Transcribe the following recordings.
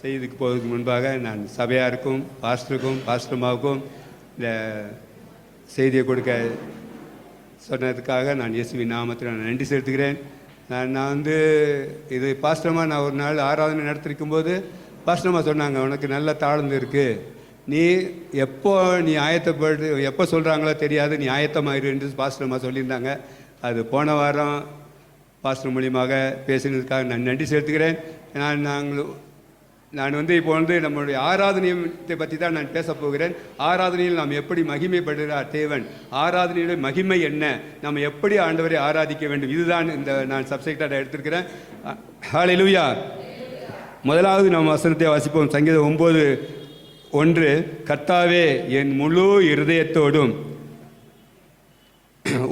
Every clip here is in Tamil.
செய்திக்கு போவதற்கு முன்பாக நான் சபையாருக்கும் பாஸ்டருக்கும் பாஸ்டர்மாவுக்கும் இந்த செய்தியை கொடுக்க சொன்னதுக்காக நான் எஸ்வி நாமத்தில் நான் நன்றி செலுத்துகிறேன். நான் நான் வந்து இது பாஸ்டர்மா நான் ஒரு நாள் ஆராதனை நடத்திருக்கும் போது பாஸ்டர்மா சொன்னாங்க உனக்கு நல்ல தாழ்ந்து இருக்குது நீ எப்போ நீ ஆயத்தப்பட்டு எப்போ சொல்கிறாங்களோ தெரியாது நீ ஆயத்தமாயிரு என்று பாஸ்டர்மா சொல்லியிருந்தாங்க. அது போன வாரம் பாஸ்டர் மூலியமாக பேசினதுக்காக நான் நன்றி செலுத்துகிறேன். நான் நாங்கள் நான் வந்து இப்போ வந்து நம்மளுடைய ஆராதனையத்தை பற்றி தான் நான் பேசப் போகிறேன். ஆராதனையில் நாம் எப்படி மகிமைப்படுகிறார் தேவன்? ஆராதனையுடைய மகிமை என்ன? நம்ம எப்படி ஆண்டவரை ஆராதிக்க வேண்டும்? இதுதான் இந்த நான் சப்ஜெக்டாக எடுத்திருக்கிறேன். லூயா முதலாவது நாம் வசனத்தை வாசிப்போம். சங்கீதம் ஒம்பது ஒன்று கர்த்தாவே என் முழு இருதயத்தோடும்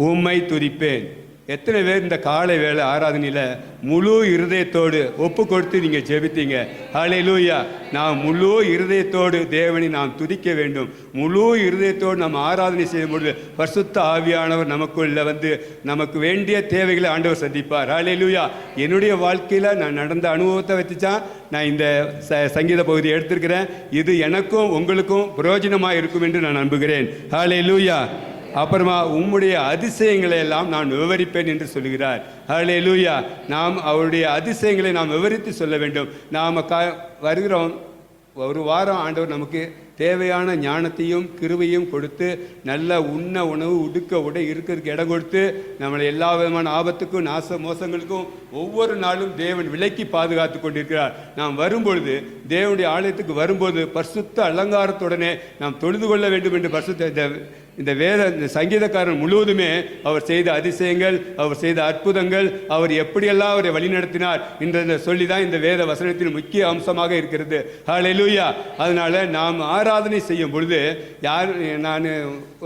உம்மை துதிப்பேன். எத்தனை பேர் இந்த காலை வேலை ஆராதனையில் முழு இருதயத்தோடு ஒப்பு கொடுத்து நீங்கள் ஜெபித்தீங்க? ஹalleluya நாம் முழு இருதயத்தோடு தேவனை நாம் துதிக்க வேண்டும். முழு இருதயத்தோடு நாம் ஆராதனை செய்யும் பொழுது பரிசுத்த ஆவியானவர் நமக்குள்ள வந்து நமக்கு வேண்டிய தேவைகளை ஆண்டவர் சந்திப்பார். ஹalleluya என்னுடைய வாழ்க்கையில் நான் நடந்த அனுபவத்தை வச்சுச்சான் நான் இந்த ச சங்கீத பகுதியை எடுத்திருக்கிறேன். இது எனக்கும் உங்களுக்கும் பிரயோஜனமாக இருக்கும் என்று நான் நம்புகிறேன். ஹalleluya அப்புறமா உம்முடைய அதிசயங்களை எல்லாம் நான் விவரிப்பேன் என்று சொல்கிறார் ஹலே லூயா நாம் அவருடைய அதிசயங்களை நாம் விவரித்து சொல்ல வேண்டும். நாம் க வருகிறோம் ஒரு வாரம் ஆண்டவர் நமக்கு தேவையான ஞானத்தையும் கிருவையும் கொடுத்து நல்ல உண்ண உணவு உடுக்க உடை இருக்கிறதுக்கு இடம் கொடுத்து நம்மளை எல்லா விதமான ஆபத்துக்கும் நாச மோசங்களுக்கும் ஒவ்வொரு நாளும் தேவன் விலக்கி பாதுகாத்து கொண்டிருக்கிறார். நாம் வரும்பொழுது தேவனுடைய ஆலயத்துக்கு வரும்போது பரிசுத்த அலங்காரத்துடனே நாம் தொழுது கொள்ள வேண்டும் என்று பரிசுத்த இந்த வேத இந்த சங்கீதக்காரன் முழுவதுமே அவர் செய்த அதிசயங்கள் அவர் செய்த அற்புதங்கள் அவர் எப்படியெல்லாம் அவரை வழிநடத்தினார் என்ற சொல்லி தான் இந்த வேத வசனத்தின் முக்கிய அம்சமாக இருக்கிறது. ஹலெலுயா அதனால் நாம் ஆராதனை செய்யும் பொழுது யார் நான்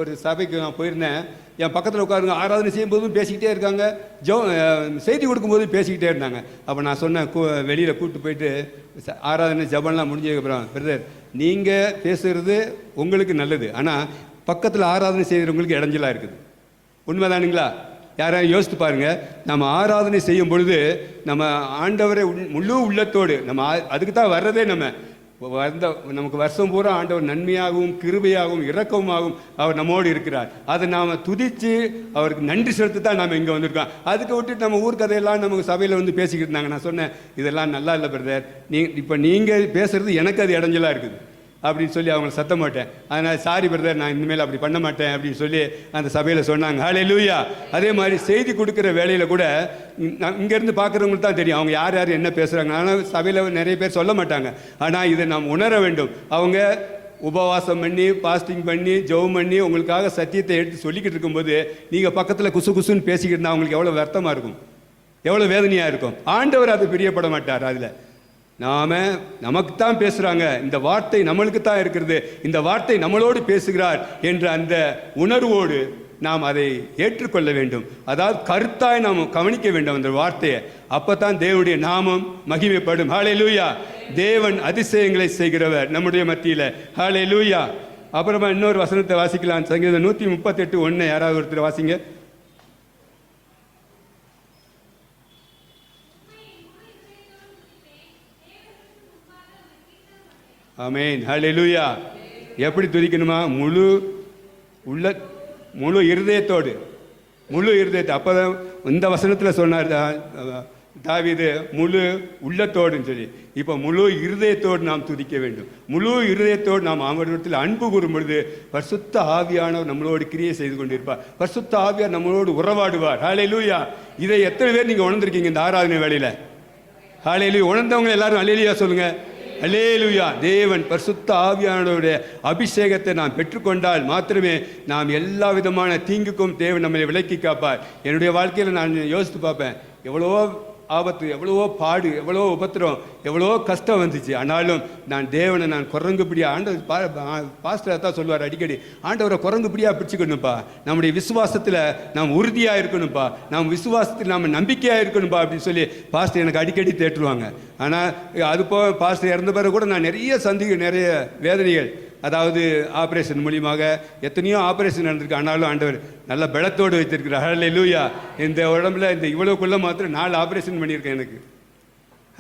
ஒரு சபைக்கு நான் போயிருந்தேன். என் பக்கத்தில் உட்காருங்க ஆராதனை செய்யும் போதும் பேசிக்கிட்டே இருக்காங்க. ஜோ செய்தி கொடுக்கும்போது பேசிக்கிட்டே இருந்தாங்க. அப்போ நான் சொன்னேன் வெளியில் கூப்பிட்டு போயிட்டு ஆராதனை ஜபம்லாம் முடிஞ்சதுக்கப்புறம் பிரதர் நீங்கள் பேசுகிறது உங்களுக்கு நல்லது. ஆனால் பக்கத்தில் ஆராதனை செய்கிறவங்களுக்கு இடைஞ்சலாக இருக்குது. உண்மைதானுங்களா? யாராவது யோசித்து பாருங்கள் நம்ம ஆராதனை செய்யும் பொழுது நம்ம ஆண்டவரை முழு உள்ளத்தோடு நம்ம அதுக்கு தான் வர்றதே நம்ம. வந்த நமக்கு வருஷம் பூரா ஆண்டவர் நன்மையாகவும் கிருபையாகவும் இரக்கமாகவும் அவர் நம்மோடு இருக்கிறார். அதை நாம் துதித்து அவருக்கு நன்றி செலுத்து தான் நாம் இங்கே வந்திருக்கோம். அதுக்கு விட்டுட்டு நம்ம ஊர் கதையெல்லாம் நமக்கு சபையில் வந்து பேசிக்கிட்டு இருந்தாங்க. நான் சொன்னேன் இதெல்லாம் நல்லா இல்லை பிரதர் நீ இப்போ நீங்கள் பேசுகிறது எனக்கு அது இடைஞ்சலாக இருக்குது. அப்படின்னு சொல்லி அவங்கள சத்த மாட்டேன் அதனால் சாரி பிரதர் நான் இனிமேல் அப்படி பண்ண மாட்டேன் அப்படின்னு சொல்லி அந்த சபையில் சொன்னாங்க. ஹாலே லூயா அதே மாதிரி செய்தி கொடுக்குற வேலையில் கூட இங்கேருந்து பார்க்குறவங்களுக்கு தான் தெரியும். அவங்க யார் யார் என்ன பேசுகிறாங்க ஆனால் சபையில் நிறைய பேர் சொல்ல மாட்டாங்க. ஆனால் இதை நாம் உணர வேண்டும். அவங்க உபவாசம் பண்ணி பாஸ்டிங் பண்ணி ஜெபம் பண்ணி உங்களுக்காக சத்தியத்தை எடுத்து சொல்லிக்கிட்டு இருக்கும்போது நீங்கள் பக்கத்தில் குசு குசுன்னு பேசிக்கிட்டு இருந்தால் அவங்களுக்கு எவ்வளோ வருத்தமாக இருக்கும். எவ்வளோ வேதனையாக இருக்கும். ஆண்டவர் அது பிரியப்பட மாட்டார் அதில். நாம் நமக்கு தான் பேசுகிறாங்க இந்த வார்த்தை நம்மளுக்கு தான் இருக்கிறது. இந்த வார்த்தை நம்மளோடு பேசுகிறார் என்ற அந்த உணர்வோடு நாம் அதை ஏற்றுக்கொள்ள வேண்டும். அதாவது கருத்தாய் நாம் கவனிக்க வேண்டும் அந்த வார்த்தையை. அப்போ தான் தேவனுடைய நாமம் மகிமைப்படும். ஹாலே லூயா தேவன் அதிசயங்களை செய்கிறவர் நம்முடைய மத்தியில். ஹாலே லூயா அப்புறமா இன்னொரு வசனத்தை வாசிக்கலாம். சங்கீதம் நூற்றி முப்பத்தெட்டு ஒன்று யாராவது ஒருத்தர் வாசிங்க. ஆமென். ஹலெலுயா எப்படி துதிக்கணுமா? முழு உள்ள முழு இருதயத்தோடு. முழு இருதயத்தை. அப்பதான் இந்த வசனத்தில் சொன்னார் தாவிது முழு உள்ளத்தோடுன்னு சொல்லி. இப்போ முழு இருதயத்தோடு நாம் துதிக்க வேண்டும். முழு இருதயத்தோடு நாம் அவரிடத்தில் அன்பு கூறும் பொழுது பரிசுத்த ஆவியானவர் நம்மளோடு கிரியை செய்து கொண்டிருப்பார். பரிசுத்த ஆவியார் நம்மளோடு உறவாடுவார். லூயா இதை எத்தனை பேர் நீங்கள் உணர்ந்திருக்கீங்க இந்த ஆராதனை வேலையில் ஹாலே லூ உணர்ந்தவங்க எல்லாரும் அலேலியா சொல்லுங்கள் அலேலுயா தேவன் பரிசுத்த ஆவியானவருடைய அபிஷேகத்தை நாம் பெற்றுக்கொண்டால் மாத்திரமே நாம் எல்லா விதமான தீங்குக்கும் தேவன் நம்மளை விலக்கி காப்பார். என்னுடைய வாழ்க்கையில் நான் யோசித்து பார்ப்பேன். எவ்வளவோ ஆபத்து எவ்வளவோ பாடு எவ்வளோ உபத்திரம் எவ்வளோ கஷ்டம் வந்துச்சு. ஆனாலும் நான் தேவனை நான் குரங்குபடியாக ஆண்டவர் பா பாஸ்டர் தான் சொல்லுவார் அடிக்கடி. ஆண்டவரை குரங்குபடியாக பிடிச்சிக்கணும்ப்பா நம்முடைய விசுவாசத்தில் நாம் உறுதியாக இருக்கணும்ப்பா நாம் விசுவாசத்தில் நாம் நம்பிக்கையாக இருக்கணும்ப்பா அப்படின்னு சொல்லி பாஸ்டர் எனக்கு அடிக்கடி தேற்றுவாங்க. ஆனால் அது போக பாஸ்டர் இறந்த பிறகு கூட நான் நிறைய சந்திக்க நிறைய வேதனைகள். அதாவது ஆப்ரேஷன் மூலியமாக எத்தனையோ ஆப்ரேஷன் நடந்திருக்கு. ஆனாலும் ஆண்டவர் நல்ல பலத்தோடு வைத்திருக்கிறார். ஹலே லூயா இந்த உடம்புல இந்த இவ்வளோக்குள்ளே மாத்திரம் நாலு ஆப்ரேஷன் பண்ணியிருக்கேன் எனக்கு.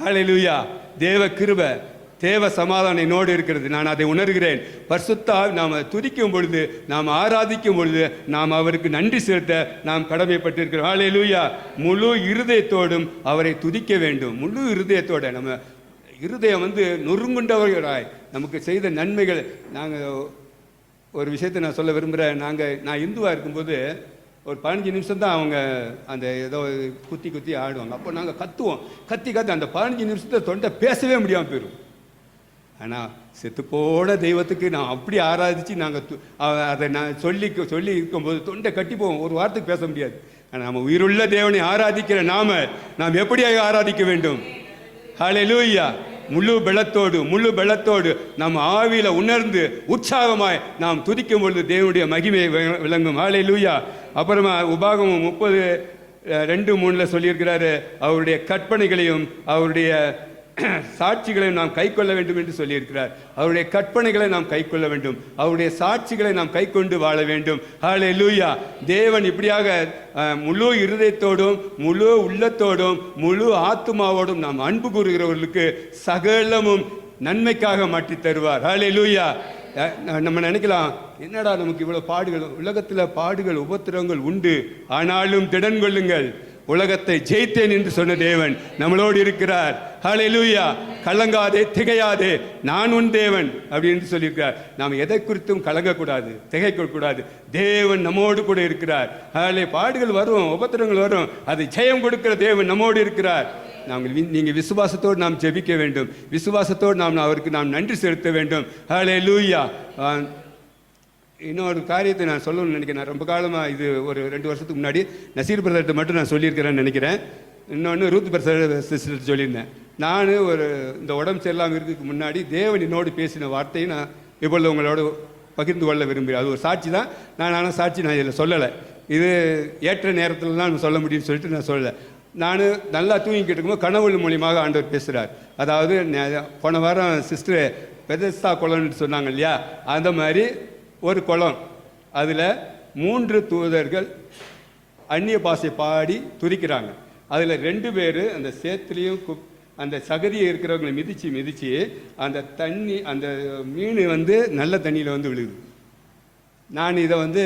ஹலே லூயா தேவ கிருப தேவ சமாதானம் என்னோடு இருக்கிறது. நான் அதை உணர்கிறேன். பர்சுத்தா நாம் துதிக்கும் பொழுது நாம் ஆராதிக்கும் பொழுது நாம் அவருக்கு நன்றி செலுத்த நாம் கடமைப்பட்டிருக்கிறோம். ஹalleluya முழு இருதயத்தோடும் அவரை துதிக்க வேண்டும். முழு இருதயத்தோட நம்ம இருதயம் வந்து நொறுங்குண்டவர்களாய். நமக்கு செய்த நன்மைகள் நாங்கள் ஒரு விஷயத்தை நான் சொல்ல விரும்புகிறேன் நாங்கள் நான் இந்துவாக இருக்கும்போது ஒரு பதினஞ்சு நிமிஷம் தான் அவங்க அந்த ஏதோ குத்தி குத்தி ஆடுவாங்க. அப்போ நாங்கள் கத்துவோம். கத்தி கத்தி அந்த பதினஞ்சு நிமிஷத்தை தொண்டை பேசவே முடியாமல் போயிடும் ஆனால் செத்துப்போன தெய்வத்துக்கு நான் அப்படி ஆராதிச்சு நாங்கள் அதை நான் சொல்லி சொல்லி இருக்கும்போது தொண்டை கட்டி போவோம். ஒரு வாரத்துக்கு பேச முடியாது. ஆனால் நம்ம உயிருள்ள தேவனை ஆராதிக்கிற நாம நாம் எப்படியாக ஆராதிக்க வேண்டும்? ஹalleluya முழு பெளத்தோடு முழு பெலத்தோடு நம் ஆவியில் உணர்ந்து உற்சாகமாய் நாம் துதிக்கும் பொழுது தேவனுடைய மகிமை வி- விளங்கும். லூயா அப்புறமா உபாகமும் முப்பது ரெண்டு மூணில் சொல்லியிருக்கிறாரு. அவருடைய கற்பனைகளையும் அவருடைய சாட்சிகளை நாம் கைக்கொள்ள வேண்டும் என்று சொல்லியிருக்கிறார். அவருடைய கற்பனைகளை நாம் கைக்கொள்ள வேண்டும். அவருடைய சாட்சிகளை நாம் கைக்கொண்டு வாழ வேண்டும். ஹாலே லூயா தேவன் இப்படியாக முழு இருதயத்தோடும் முழு உள்ளத்தோடும் முழு ஆத்துமாவோடும் நாம் அன்பு கூறுகிறவர்களுக்கு சகலமும் நன்மைக்காக மாற்றி தருவார். ஹாலே லூயா நம்ம நினைக்கலாம் என்னடா நமக்கு இவ்வளோ பாடுகள் உலகத்தில் பாடுகள் உபத்திரவங்கள் உண்டு. ஆனாலும் திடன் கொள்ளுங்கள். உலகத்தை ஜெயித்தேன் என்று சொன்ன தேவன் நம்மளோடு இருக்கிறார். ஹalleluya கலங்காதே திகையாதே நான் உன் தேவன் அப்படின்னு சொல்லியிருக்கிறார். நாம் எதை குறித்தும் கலங்கக்கூடாது திகைக்கக்கூடாது. தேவன் நம்மோடு கூட இருக்கிறார். ஹலே பாடுகள் வரும் உபத்திரங்கள் வரும். அதை ஜெயம் கொடுக்கிற தேவன் நம்மோடு இருக்கிறார். நாங்கள் நீங்கள் விசுவாசத்தோடு நாம் ஜெபிக்க வேண்டும். விசுவாசத்தோடு நாம் அவருக்கு நாம் நன்றி செலுத்த வேண்டும். ஹalleluya இன்னொரு காரியத்தை நான் சொல்லணும்னு நினைக்கிறேன். நான் ரொம்ப காலமாக இது ஒரு ரெண்டு வருஷத்துக்கு முன்னாடி நசீர் பிரதர்கிட்ட மட்டும் நான் சொல்லியிருக்கிறேன்னு நினைக்கிறேன். இன்னொன்று ரூத் பிரசர் சிஸ்டர் சொல்லியிருந்தேன். நான் ஒரு இந்த உடம்பு சரியில்லாமல் இருக்கிறதுக்கு முன்னாடி தேவன் என்னோடு பேசின வார்த்தையை நான் இப்பொழுது உங்களோட பகிர்ந்து கொள்ள விரும்புகிறேன். அது ஒரு சாட்சி தான். நான் ஆனால் சாட்சி நான் இதில் சொல்லலை. இது ஏற்ற நேரத்தில் தான் சொல்ல முடியும்னு சொல்லிட்டு நான் சொல்லலை. நான் நல்லா தூங்கிக்கிட்டு இருக்கும்போது கனவுள் மூலியமாக ஆண்டவர் பேசுகிறார் அதாவது போன வாரம் சிஸ்டர் பெதஸ்தா குளம்னு சொன்னாங்க இல்லையா? அந்த மாதிரி ஒரு குளம். அதில் மூன்று தூதர்கள் அந்நிய பாஷை பாடி துதிக்கிறாங்க அதில் ரெண்டு பேர் அந்த சேத்துலேயும் குப் அந்த சகதியை இருக்கிறவங்களை மிதித்து மிதித்து அந்த தண்ணி அந்த மீன் வந்து நல்ல தண்ணியில் வந்து விழுகுது. நான் இதை வந்து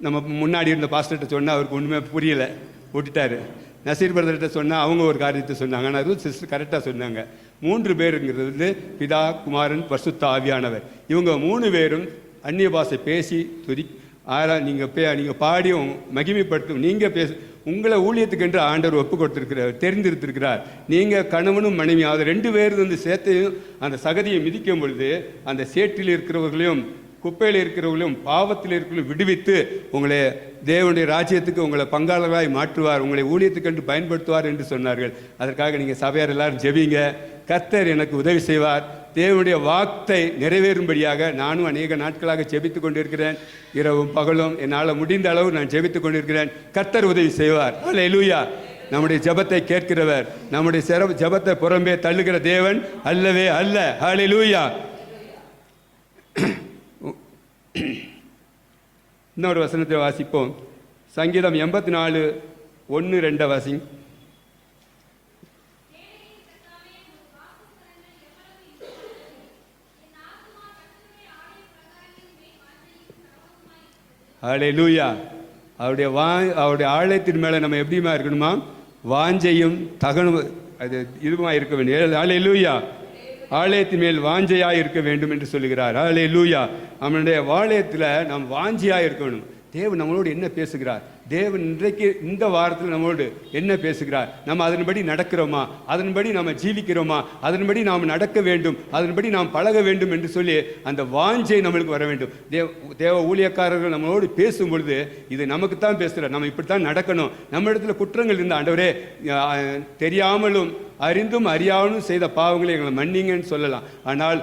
நம்ம முன்னாடி இருந்த பாஸ்டர்கிட்ட சொன்னால் அவருக்கு ஒன்றுமே புரியலை. விட்டுட்டாரு நசீர் பிரதர்கிட்ட சொன்னால் அவங்க ஒரு காரியத்தை சொன்னாங்க. ஆனால் அதுவும் சிஸ்டர் கரெக்டாக சொன்னாங்க. மூன்று பேருங்கிறது வந்து பிதா குமாரன் பரிசுத்த ஆவியானவர். இவங்க மூணு பேரும் அந்நிய பாஷை பேசி துதி ஆரா நீங்கள் பே நீங்கள் பாடி மகிமைப்படுத்தும் நீங்கள் பேச உங்களை ஊழியத்துக்கென்று ஆண்டவர் ஒப்பு கொடுத்துருக்கிறார் தெரிந்திருத்திருக்கிறார். நீங்கள் கணவனும் மனைவியும் அது ரெண்டு பேரும் வந்து சேத்தையும் அந்த சகதியை மிதிக்கும் பொழுது அந்த சேற்றில் இருக்கிறவர்களையும் குப்பையில் இருக்கிறவர்களும் பாவத்தில் இருக்கிறவர்களும் விடுவித்து உங்களை தேவனுடைய ராஜ்யத்துக்கு உங்களை பங்காளர்களாய் மாற்றுவார் உங்களை ஊழியத்துக்கென்று பயன்படுத்துவார் என்று சொன்னார்கள். அதற்காக நீங்கள் சபையார் எல்லாரும் ஜெபிங்க. கர்த்தர் எனக்கு உதவி செய்வார். தேவனுடைய வார்த்தை நிறைவேறும்படியாக நானும் அநேக நாட்களாக ஜெபித்து கொண்டிருக்கிறேன். இரவும் பகலும் என்னால் முடிந்த அளவு நான் ஜெபித்து கொண்டிருக்கிறேன். கர்த்தர் உதவி செய்வார். அல்லேலூயா நம்முடைய ஜபத்தை கேட்கிறவர் நம்முடைய சிற ஜெபத்தை புறம்பே தள்ளுகிற தேவன் அல்லவே அல்ல. ஹalleluya இன்னொரு வசனத்தை வாசிப்போம். சங்கீதம் எண்பத்தி நாலு ஒன்று ரெண்டை வாசி லூயா அவருடைய வா அவருடைய ஆலயத்தின் மேலே நம்ம எப்படிமா இருக்கணுமா? வாஞ்சையும் தகனும் அது இதுவுமா இருக்க வேண்டும். லூயா ஆலயத்தின் மேல் வாஞ்சையாக இருக்க வேண்டும் என்று சொல்லுகிறார். லூயா அவனுடைய ஆலயத்தில் நாம் வாஞ்சியாக இருக்கணும். தேவன் நம்மளோடு என்ன பேசுகிறார்? தேவன் இன்றைக்கு இந்த வாரத்தில் நம்மளோடு என்ன பேசுகிறார்? நம்ம அதன்படி நடக்கிறோமா? அதன்படி நம்ம ஜீவிக்கிறோமா? அதன்படி நாம் நடக்க வேண்டும்? அதன்படி நாம் பழக வேண்டும் என்று சொல்லி அந்த வாஞ்சை நம்மளுக்கு வர வேண்டும். தேவ தேவ ஊழியக்காரர்கள் நம்மளோடு பேசும் பொழுது இது நமக்கு தான் பேசுகிறார். நம்ம இப்படித்தான் நடக்கணும். நம்ம இடத்துல குற்றங்கள் இருந்த ஆண்டவரே தெரியாமலும் அறிந்தும் அறியாமலும் செய்த பாவங்களை எங்களை மன்னிங்கன்னு சொல்லலாம். ஆனால்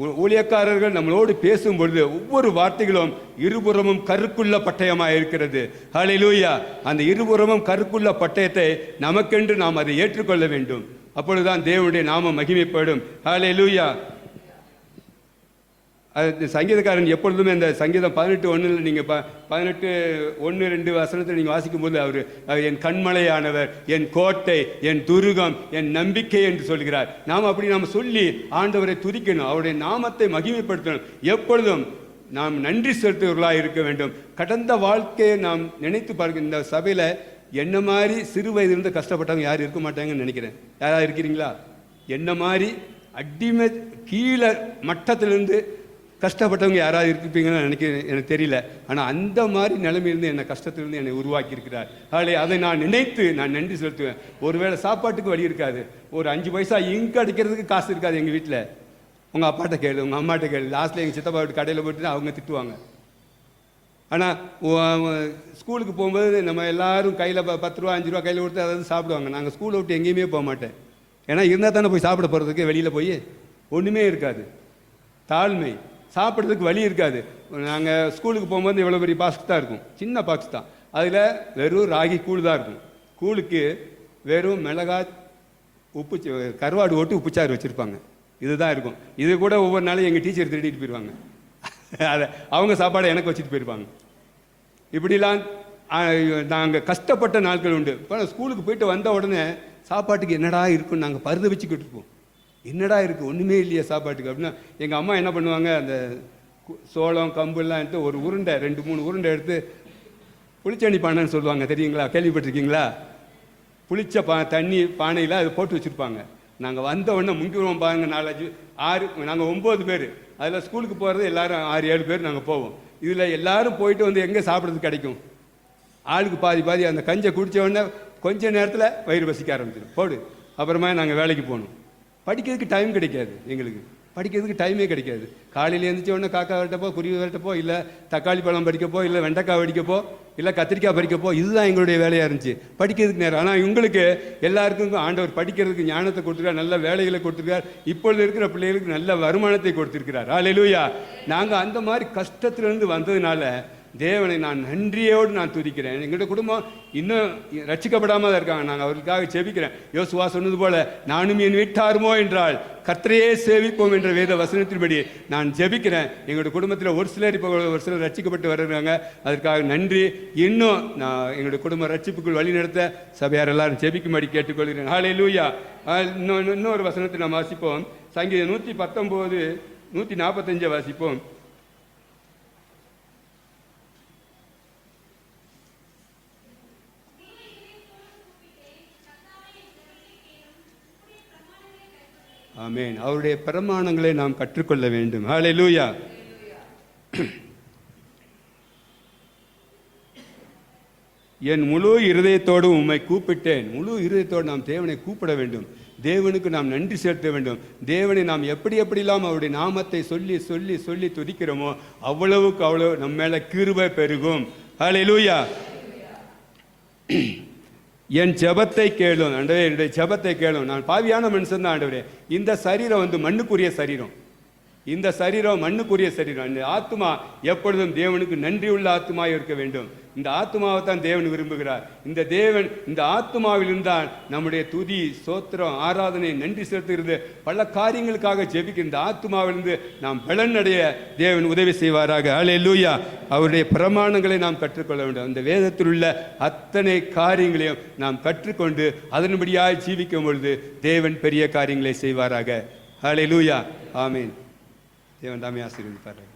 ஊழியக்காரர்கள் நம்மளோடு பேசும் பொழுது ஒவ்வொரு வார்த்தைகளும் இருபுறமும் கருக்குள்ள பட்டயமாக இருக்கிறது. ஹலிலூயா அந்த இருபுறமும் கருக்குள்ள பட்டயத்தை நமக்கென்று நாம் அதை ஏற்றுக்கொள்ள வேண்டும். அப்பொழுதுதான் தேவனுடைய நாமம் மகிமைப்படும். ஹalleluya அது இந்த சங்கீதக்காரன் எப்பொழுதுமே இந்த சங்கீதம் பதினெட்டு ஒன்றில் நீங்கள் ப பதினெட்டு ஒன்று ரெண்டு வசனத்தில் நீங்கள் வாசிக்கும்போது அவர் அவர் என் கண்மலையானவர் என் கோட்டை என் துருகம் என் நம்பிக்கை என்று சொல்கிறார். நாம் அப்படி நாம் சொல்லி ஆண்டவரை துதிக்கணும் அவருடைய நாமத்தை மகிமைப்படுத்தணும். எப்பொழுதும் நாம் நன்றி செலுத்துவர்களாக இருக்க வேண்டும். கடந்த வாழ்க்கையை நாம் நினைத்து பார்க்க இந்த சபையில் என்ன மாதிரி சிறு வயதிலிருந்து கஷ்டப்பட்டவங்க யாரும் இருக்க மாட்டாங்கன்னு நினைக்கிறேன். யாராவது இருக்கிறீங்களா? என்ன மாதிரி அடிமை கீழே மட்டத்திலிருந்து கஷ்டப்பட்டவங்க யாராவது இருப்பீங்கன்னு நினைக்க எனக்கு தெரியல. ஆனால் அந்த மாதிரி நிலைமையிலிருந்து என்னை கஷ்டத்திலிருந்து என்னை உருவாக்கியிருக்கிறார். அதே அதை நான் நினைத்து நான் நன்றி செலுத்துவேன். ஒருவேளை சாப்பாட்டுக்கு வழி இருக்காது. ஒரு அஞ்சு பைசா இங்கு அடிக்கிறதுக்கு காசு இருக்காது எங்கள் வீட்டில் உங்கள் அப்பாட்ட கேளு உங்கள் அம்மாட்ட கேளு. லாஸ்ட்டில் எங்கள் சித்தப்பா வீட்டு கடையில் போயிட்டு அவங்க திட்டுவாங்க. ஆனால் ஸ்கூலுக்கு போகும்போது நம்ம எல்லாரும் கையில் ப பத்து ரூபா அஞ்சு ரூபா கையில் கொடுத்து அதாவது சாப்பிடுவாங்க. நாங்கள் ஸ்கூலை விட்டு எங்கேயுமே போக மாட்டேன். ஏன்னா இருந்தால் தானே போய் சாப்பிட போகிறதுக்கு வெளியில் போய் ஒன்றுமே இருக்காது. தாழ்மை. சாப்பிட்றதுக்கு வழி இருக்காது. நாங்கள் ஸ்கூலுக்கு போகும்போது இவ்வளோ பெரிய பாக்ஸ் தான் இருக்கும். சின்ன பாக்ஸ் தான். அதில் வெறும் ராகி கூழ் தான் இருக்கும். கூழுக்கு வெறும் மிளகாய் உப்பு கருவாடு ஓட்டு உப்புச்சாறு வச்சுருப்பாங்க. இதுதான் இருக்கும். இது கூட ஒவ்வொரு நாளும் எங்கள் டீச்சர் திருடிட்டு போயிடுவாங்க அதை அவங்க சாப்பாடை எனக்கு வச்சுட்டு போயிருப்பாங்க. இப்படிலாம் நாங்கள் கஷ்டப்பட்ட நாட்கள் உண்டு. இப்போ ஸ்கூலுக்கு போயிட்டு வந்த உடனே சாப்பாட்டுக்கு என்னடா இருக்குன்னு நாங்கள் பருத வச்சுக்கிட்டு இருப்போம். என்னடா இருக்குது ஒன்றுமே இல்லையா சாப்பாட்டுக்கு அப்படின்னா எங்கள் அம்மா என்ன பண்ணுவாங்க? அந்த கு- சோளம் கம்புலாம் எடுத்து ஒரு உருண்டை ரெண்டு மூணு உருண்டை எடுத்து புளிச்சண்ணி பானைன்னு சொல்லுவாங்க. தெரியுங்களா? கேள்விப்பட்டிருக்கீங்களா? புளிச்ச பா தண்ணி பானையில் அது போட்டு வச்சுருப்பாங்க. நாங்கள் வந்த உடனே முங்கிடுவோம் பாருங்க நாலஞ்சு ஆறு நாங்கள் ஒம்பது பேர். அதில் ஸ்கூலுக்கு போகிறது எல்லாரும் ஆறு ஏழு பேர் நாங்கள் போவோம். இதில் எல்லாரும் போயிட்டு வந்து எங்கே சாப்பிட்றது கிடைக்கும்? ஆளுக்கு பாதி பாதி அந்த கஞ்சை குடித்த உடனே கொஞ்ச நேரத்தில் வயிறு வசிக்க ஆரம்பிச்சிடும். போடு. அப்புறமா நாங்கள் வேலைக்கு போகணும். படிக்கிறதுக்கு டைம் கிடைக்காது எங்களுக்கு. படிக்கிறதுக்கு டைமே கிடைக்காது. காலையில் எழுந்திரிச்ச உடனே காக்கா வரட்டப்போ குருவி வரட்டப்போ இல்லை தக்காளி பழம் படிக்கப்போ இல்லை வெண்டைக்காய் படிக்கப்போ இல்லை கத்திரிக்காய் பறிக்கப்போ இதுதான் எங்களுடைய வேலையாக இருந்துச்சு. படிக்கிறதுக்கு நேரம். ஆனால் உங்களுக்கு எல்லாருக்கும் ஆண்டவர் படிக்கிறதுக்கு ஞானத்தை கொடுத்துருக்கார் நல்ல வேலைகளை கொடுத்துருக்கார். இப்பொழுது இருக்கிற பிள்ளைகளுக்கு நல்ல வருமானத்தை கொடுத்துருக்கிறார். அல்லேலூயா நாங்கள் அந்த மாதிரி கஷ்டத்துலேருந்து வந்ததுனால தேவனை நான் நன்றியோடு நான் துதிக்கிறேன். எங்களோட குடும்பம் இன்னும் ரட்சிக்கப்படாமல் தான் இருக்காங்க. நாங்கள் அவர்களுக்காக செபிக்கிறேன் யோசுவா சொன்னது போல நானும் என் வீட்டாருமோ என்றால் கர்த்தரையே சேவிப்போம் என்ற வேத வசனத்தின்படி நான் ஜெபிக்கிறேன். எங்களுடைய குடும்பத்தில் ஒரு சிலர் இப்போ ஒரு சிலர் ரட்சிக்கப்பட்டு வருகிறாங்க அதற்காக நன்றி. இன்னும் நான் எங்களுடைய குடும்ப ரட்சிப்புக்குள் வழி நடத்த சபையார் எல்லாரும் ஜெபிக்கும்படி கேட்டுக்கொள்கிறேன். ஹாலே லூயா இன்னொன்று இன்னொரு வசனத்தை நாம் வாசிப்போம். சங்கீதம் நூற்றி பத்தொம்போது நூற்றி நாற்பத்தஞ்சை வாசிப்போம். ஆமேன். அவருடைய பிரமாணங்களை நாம் கற்றுக்கொள்ள வேண்டும். ஹalleluya என் முழு இருதயத்தோடு உம்மை கூப்பிட்டேன். முழு இருதயத்தோடு நாம் தேவனை கூப்பிட வேண்டும். தேவனுக்கு நாம் நன்றி செலுத்த வேண்டும். தேவனை நாம் எப்படி எப்படிலாம் அவருடைய நாமத்தை சொல்லி சொல்லி சொல்லி துதிக்கிறோமோ அவ்வளவுக்கு அவ்வளவு நம்ம மேல கிருபை பெருகும். ஹalleluya என் ஜெபத்தை கேளும். ஆண்டவரே என்னுடைய ஜெபத்தை கேளும். நான் பாவியான மனுஷன் தான் ஆண்டவரே. இந்த சரீரம் வந்து மண்ணுக்குரிய சரீரம். இந்த சரீரம் மண்ணுக்குரிய சரீரம். இந்த ஆத்மா எப்பொழுதும் தேவனுக்கு நன்றியுள்ள ஆத்மா இருக்க வேண்டும். இந்த ஆத்மாவை தான் தேவன் விரும்புகிறார். இந்த தேவன் இந்த ஆத்மாவில் இருந்தால் நம்முடைய துதி சோத்திரம் ஆராதனை நன்றி செலுத்துகிறது. பல காரியங்களுக்காக ஜெபிக்க இந்த ஆத்மாவிலிருந்து நாம் பலனடைய தேவன் உதவி செய்வாராக. அலே லூயா அவருடைய பிரமாணங்களை நாம் கற்றுக்கொள்ள வேண்டும். அந்த வேதத்தில் உள்ள அத்தனை காரியங்களையும் நாம் கற்றுக்கொண்டு அதன்படியாக ஜீவிக்கும் பொழுது தேவன் பெரிய காரியங்களை செய்வாராக. ஹாலே லூயா ஆமீன் தேவன் தாமே ஆசீர்வதிப்பார்கள்